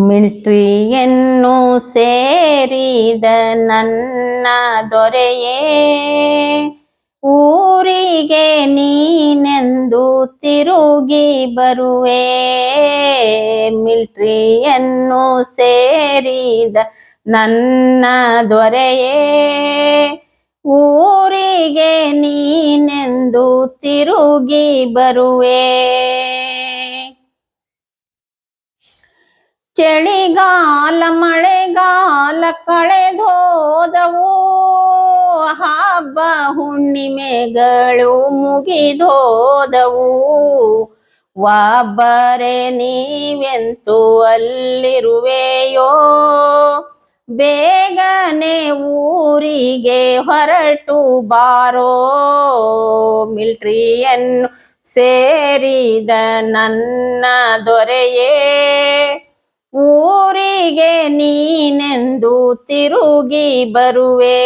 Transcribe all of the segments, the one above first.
ಮಿಲ್ಟ್ರಿಯನ್ನು ಸೇರಿದ ನನ್ನ ದೊರೆಯೇ. ಊರಿಗೆ ನೀನೆಂದು ತಿರುಗಿ ಬರುವೆ. ಮಿಲ್ಟ್ರಿಯನ್ನು ಸೇರಿದ ನನ್ನ ದೊರೆಯೇ. ಊರಿಗೆ ನೀನೆಂದು ತಿರುಗಿ ಬರುವೆ. ಚಳಿಗಾಲ, ಮಳೆಗಾಲ ಕಳೆದೋದವು. ಹಬ್ಬ ಹುಣ್ಣಿಮೆಗಳು ಮುಗಿದೋದವು. ವಾಬರೆ ನೀವೆಂತೂ ಅಲ್ಲಿರುವೆಯೋ? ಬೇಗನೆ ಊರಿಗೆ ಹೊರಟು ಬಾರೋ. ಮಿಲ್ಟ್ರಿಯನ್ನು ಸೇರಿದ ನನ್ನ ದೊರೆಯೇ? ಊರಿಗೆ ನೀನೆಂದು ತಿರುಗಿ ಬರುವೆ.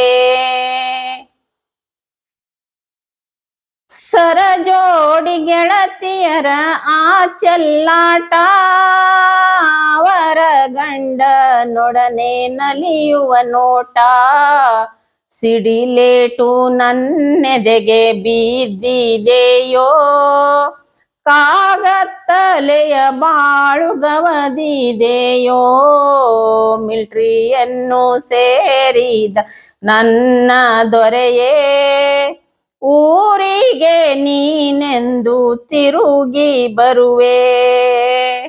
ಸರಜೋಡಿ ಗೆಳತಿಯರ ಆ ಚೆಲ್ಲಾಟ, ಅವರ ಗಂಡನೊಡನೆ ನಲಿಯುವ ನೋಟ. ಸಿಡಿಲೇಟು ನನ್ನೆದೆಗೆ ಬಿದ್ದಿದೆಯೋ ಕಾಗತ್ತಲೆಯ ಬಾಳುಗವದಿದೆಯೋ? ಮಿಲ್ಟ್ರಿಯನ್ನು ಸೇರಿದ ನನ್ನ ದೊರೆಯೇ? ಊರಿಗೆ ನೀನೆಂದು ತಿರುಗಿ ಬರುವೆ?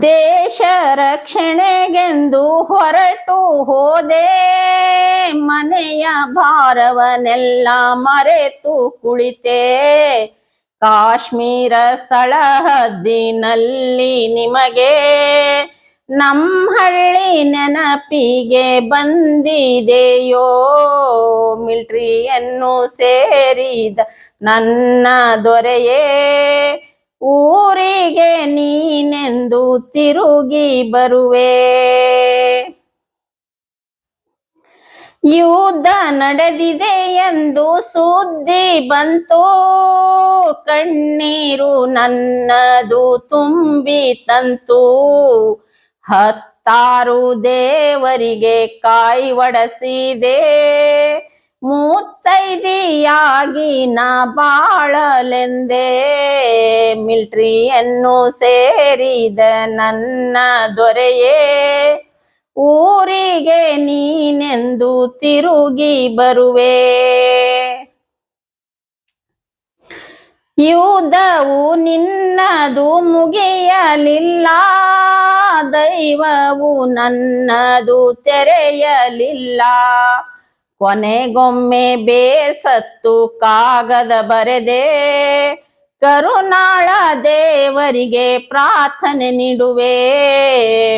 ದೇಶ ರಕ್ಷಣೆಗೆಂದು ಹೊರಟು ಹೋದೆ. ಮನೆಯ ಭಾರವನೆಲ್ಲ ಮರೆತು ಕುಳಿತೆ. ಕಾಶ್ಮೀರ ಸ್ಥಳಹದ್ದಿನಲ್ಲಿ ನಿಮಗೆ. ನಮ್ಮ ಹಳ್ಳಿ ನೆನಪಿಗೆ ಬಂದಿದೆಯೋ? ಮಿಲ್ಟ್ರಿಯನ್ನು ಸೇರಿದ ನನ್ನ ದೊರೆಯೇ? ಊರಿಗೆ ನೀನೆಂದು ತಿರುಗಿ ಬರುವೆ. ಯುದ್ಧ ನಡೆದಿದೆ ಎಂದು ಸುದ್ದಿ ಬಂತು. ಕಣ್ಣೀರು ನನ್ನದು ತುಂಬಿ ತಂತು. ಹತ್ತಾರು ದೇವರಿಗೆ ಕಾಯಿ ಒಡಸಿದೆ ಮುತ್ತೈದಿಯಾಗಿ ನಾ ಬಾಳಲೆಂದೇ. ಮಿಲ್ಟ್ರಿಯನ್ನು ಸೇರಿದ ನನ್ನ ದೊರೆಯೇ. ಊರಿಗೆ ನೀನೆಂದು ತಿರುಗಿ ಬರುವೆ. ಯುದ್ಧವು ನಿನ್ನದು ಮುಗಿಯಲಿಲ್ಲ. ದೈವವು ನನ್ನದು ತೆರೆಯಲಿಲ್ಲ. ಕೊನೆಗೊಮ್ಮೆ ಬೇಸತ್ತು ಕಾಗದ ಬರೆದೆ. ಕರುನಾಳ ದೇವರಿಗೆ ಪ್ರಾರ್ಥನೆ ನೀಡುವೆ.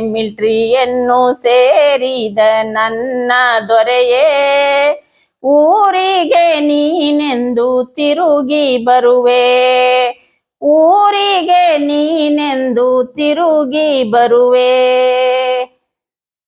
ಮಿಲ್ಟ್ರಿಯನ್ನು ಸೇರಿದ ನನ್ನ ದೊರೆಯೇ. ಊರಿಗೆ ನೀನೆಂದು ತಿರುಗಿ ಬರುವೆ. ಊರಿಗೆ ನೀನೆಂದು ತಿರುಗಿ ಬರುವೆ.